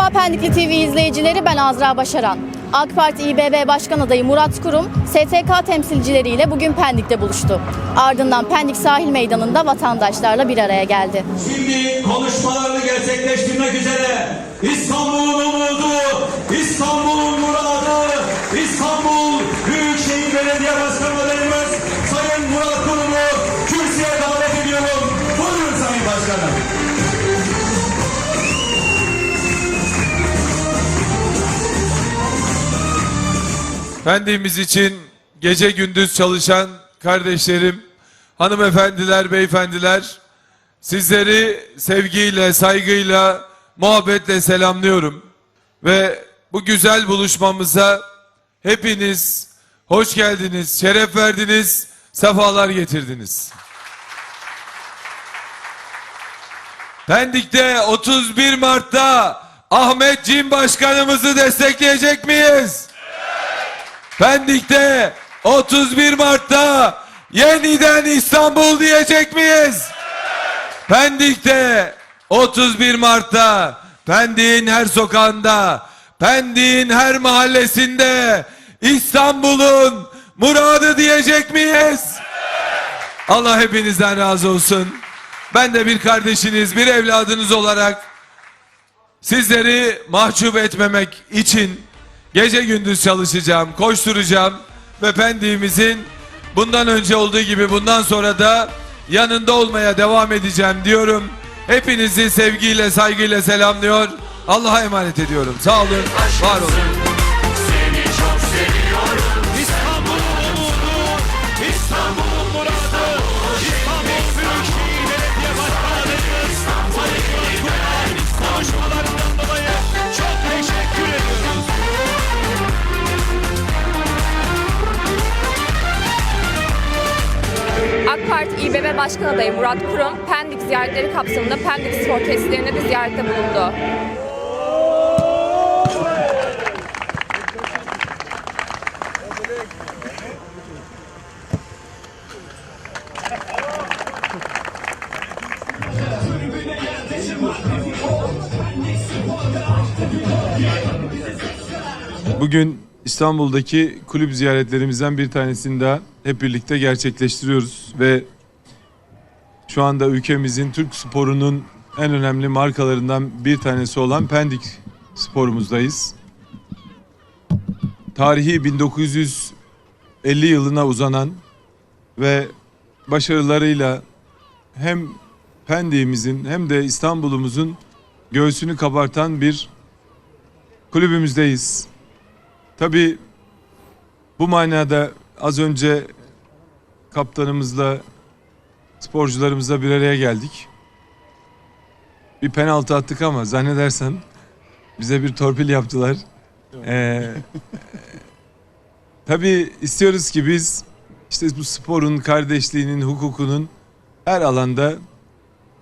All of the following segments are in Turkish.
Merhaba Pendikli TV izleyicileri ben Azra Başaran. AK Parti İBB Başkan Adayı Murat Kurum, STK temsilcileriyle bugün Pendik'te buluştu. Ardından Pendik Sahil Meydanı'nda vatandaşlarla bir araya geldi. Şimdi konuşmalarını gerçekleştirmek üzere İstanbul'un umudu, İstanbul'un muradı, İstanbul Büyükşehir Belediye Başkanı Pendik'imiz için gece gündüz çalışan kardeşlerim, hanımefendiler, beyefendiler, sizleri sevgiyle, saygıyla, muhabbetle selamlıyorum. Ve bu güzel buluşmamıza hepiniz hoş geldiniz, şeref verdiniz, sefalar getirdiniz. Pendik'te 31 Mart'ta Ahmet Cin Başkanımızı destekleyecek miyiz? Pendik'te 31 Mart'ta yeniden İstanbul diyecek miyiz? Pendik'te 31 Mart'ta Pendik'in her sokağında, Pendik'in her mahallesinde İstanbul'un muradı diyecek miyiz? Allah hepinizden razı olsun. Ben de bir kardeşiniz, bir evladınız olarak Sizleri mahcup etmemek için gece gündüz çalışacağım, koşturacağım ve Pendik'imizin bundan önce olduğu gibi bundan sonra da yanında olmaya devam edeceğim diyorum. Hepinizi sevgiyle, saygıyla selamlıyor. Allah'a emanet ediyorum. Sağ olun, var olun. İstanbul'un AK Parti İBB Başkan Adayı Murat Kurum, Pendik ziyaretleri kapsamında Pendik spor tesislerine de ziyarette bulundu. Bugün İstanbul'daki kulüp ziyaretlerimizden bir tanesini daha hep birlikte gerçekleştiriyoruz ve şu anda ülkemizin Türk sporunun en önemli markalarından bir tanesi olan Pendik sporumuzdayız. Tarihi 1950 yılına uzanan ve başarılarıyla hem Pendik'imizin hem de İstanbul'umuzun göğsünü kabartan bir kulübümüzdeyiz. Tabii bu manada az önce kaptanımızla sporcularımızla bir araya geldik. Bir penaltı attık ama zannedersem bize bir torpil yaptılar. Ee, tabii istiyoruz ki biz işte bu sporun kardeşliğinin, hukukunun her alanda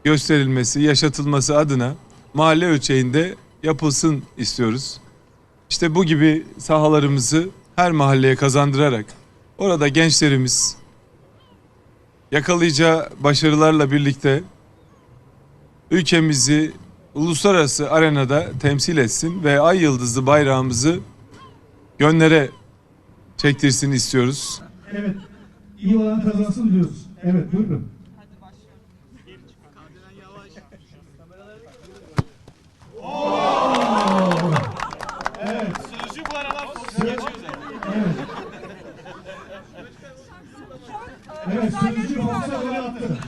gösterilmesi, yaşatılması adına mahalle ölçeğinde yapılsın istiyoruz. İşte bu gibi sahalarımızı her mahalleye kazandırarak orada gençlerimiz yakalayacağı başarılarla birlikte ülkemizi uluslararası arenada temsil etsin ve ay yıldızlı bayrağımızı gönlere çektirsin istiyoruz. Evet. İyi olan kazansın diyoruz. Evet buyurun. Sözcü bu aralar Fox'a geçiyor zaten. Evet sözcü Fox'a gol attı.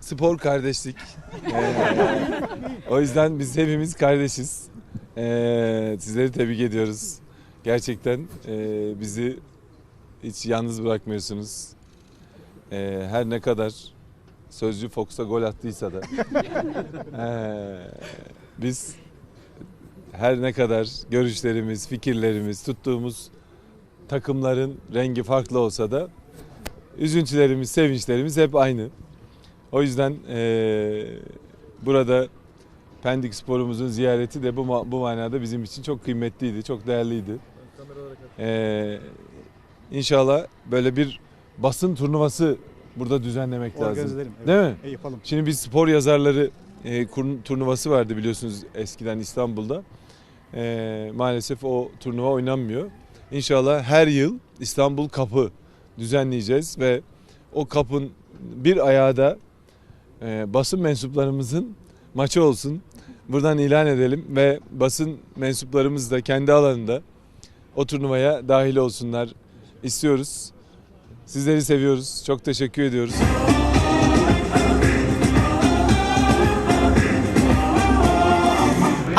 Spor kardeşlik. Ee, o yüzden biz hepimiz kardeşiz. Ee, sizleri tebrik ediyoruz. Gerçekten e, bizi hiç yalnız bırakmıyorsunuz. Ee, her ne kadar sözcü Fox'a gol attıysa da ee, biz her ne kadar görüşlerimiz, fikirlerimiz, tuttuğumuz takımların rengi farklı olsa da üzüntülerimiz, sevinçlerimiz hep aynı. O yüzden eee, burada Pendik sporumuzun ziyareti de bu, bu manada bizim için çok kıymetliydi, çok değerliydi. Eee inşallah böyle bir basın turnuvası burada düzenlemek lazım. Organize edelim, evet. Değil mi? E, yapalım. Şimdi biz spor yazarları e, turnuvası vardı biliyorsunuz eskiden İstanbul'da. E, maalesef o turnuva oynanmıyor. İnşallah her yıl İstanbul Kapı düzenleyeceğiz ve o kapın bir ayağı da e, basın mensuplarımızın maçı olsun. Buradan ilan edelim ve basın mensuplarımız da kendi alanında o turnuvaya dahil olsunlar istiyoruz. Sizleri seviyoruz. Çok teşekkür ediyoruz.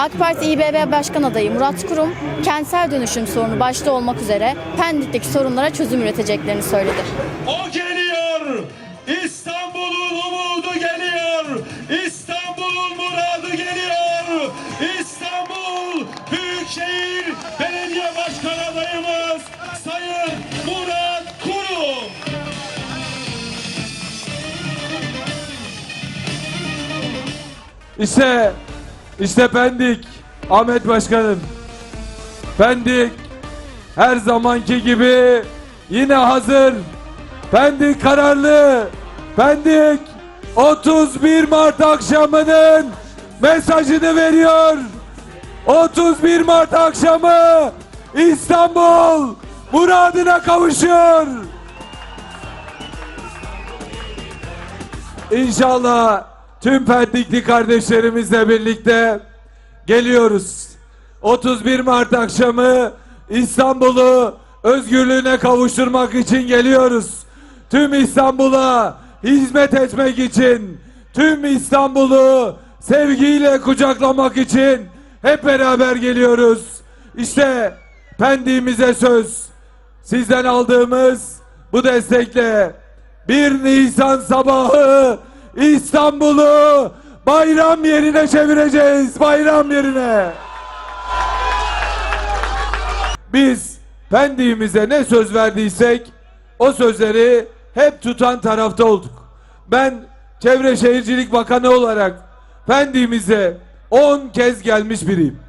AK Parti İBB Başkan Adayı Murat Kurum, kentsel dönüşüm sorunu başta olmak üzere Pendik'teki sorunlara çözüm üreteceklerini söyledi. O geliyor. İstanbul'un umudu geliyor. İstanbul'un muradı geliyor. İstanbul Büyükşehir Belediye Başkan adayımız Sayın Murat Kurum. İşte, işte Pendik, Ahmet Başkanım. Pendik her zamanki gibi yine hazır. Pendik kararlı. Pendik 31 Mart akşamının mesajını veriyor. 31 Mart akşamı İstanbul muradına kavuşuyor. İnşallah tüm Pendikli kardeşlerimizle birlikte geliyoruz. 31 Mart akşamı İstanbul'u özgürlüğüne kavuşturmak için geliyoruz. Tüm İstanbul'a hizmet etmek için, tüm İstanbul'u sevgiyle kucaklamak için hep beraber geliyoruz. İşte Pendik'imize söz. Sizden aldığımız bu destekle 1 Nisan sabahı İstanbul'u bayram yerine çevireceğiz. Bayram yerine. Biz Pendik'imize ne söz verdiysek o sözleri hep tutan tarafta olduk. Ben Çevre Şehircilik Bakanı olarak Pendik'imize 10 kez gelmiş biriyim.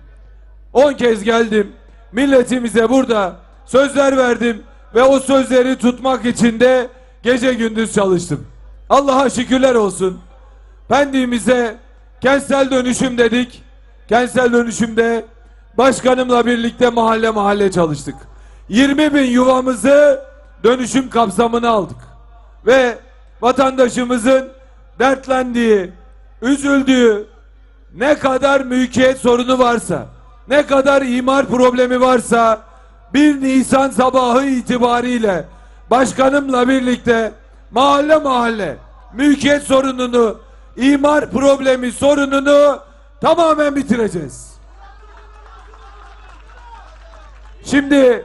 10 kez geldim. Milletimize burada sözler verdim ve o sözleri tutmak için de gece gündüz çalıştım. Allah'a şükürler olsun. Pendik'imize kentsel dönüşüm dedik. Kentsel dönüşümde başkanımla birlikte mahalle mahalle çalıştık. 20 bin yuvamızı dönüşüm kapsamına aldık. Ve vatandaşımızın dertlendiği, üzüldüğü, ne kadar mülkiyet sorunu varsa, ne kadar imar problemi varsa 1 Nisan sabahı itibariyle başkanımla birlikte mahalle mahalle mülkiyet sorununu, imar problemi sorununu tamamen bitireceğiz. Şimdi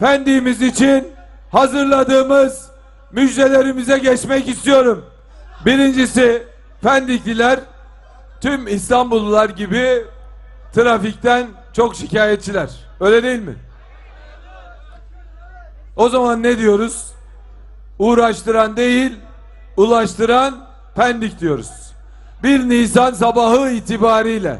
Pendik'imiz için hazırladığımız müjdelerimize geçmek istiyorum. Birincisi Pendikliler tüm İstanbullular gibi trafikten çok şikayetçiler. Öyle değil mi? O zaman ne diyoruz? Uğraştıran değil, ulaştıran Pendik diyoruz. 1 Nisan sabahı itibariyle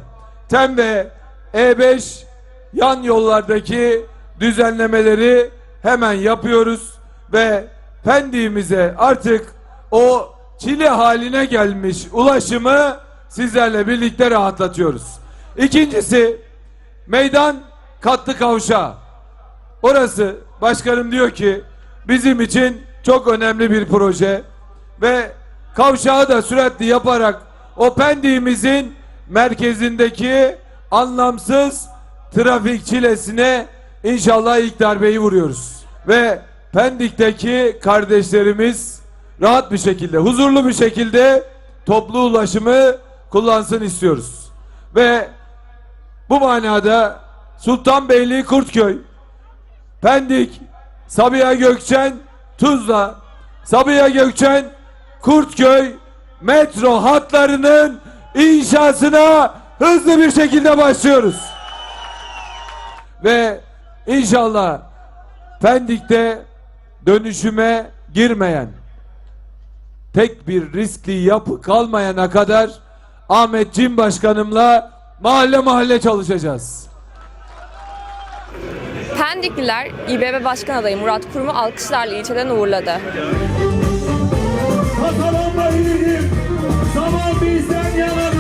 TEM ve E5 yan yollardaki düzenlemeleri hemen yapıyoruz ve Pendik'imize artık o çile haline gelmiş ulaşımı sizlerle birlikte rahatlatıyoruz. İkincisi meydan katlı kavşağı. Orası başkanım diyor ki bizim için çok önemli bir proje ve kavşağı da süratli yaparak o Pendik'imizin merkezindeki anlamsız trafik çilesine inşallah ilk darbeyi vuruyoruz. Ve Pendik'teki kardeşlerimiz rahat bir şekilde, huzurlu bir şekilde toplu ulaşımı kullansın istiyoruz. Ve bu manada Sultanbeyli Kurtköy, Pendik, Sabiha Gökçen, Tuzla, Sabiha Gökçen, Kurtköy metro hatlarının inşasına hızlı bir şekilde başlıyoruz. Ve inşallah Pendik'te dönüşüme girmeyen tek bir riskli yapı kalmayana kadar Ahmet Cim Başkanımla mahalle mahalle çalışacağız. Pendikliler İBB Başkan adayı Murat Kurum'u alkışlarla ilçeden uğurladı. İyidir. Zaman bizden yana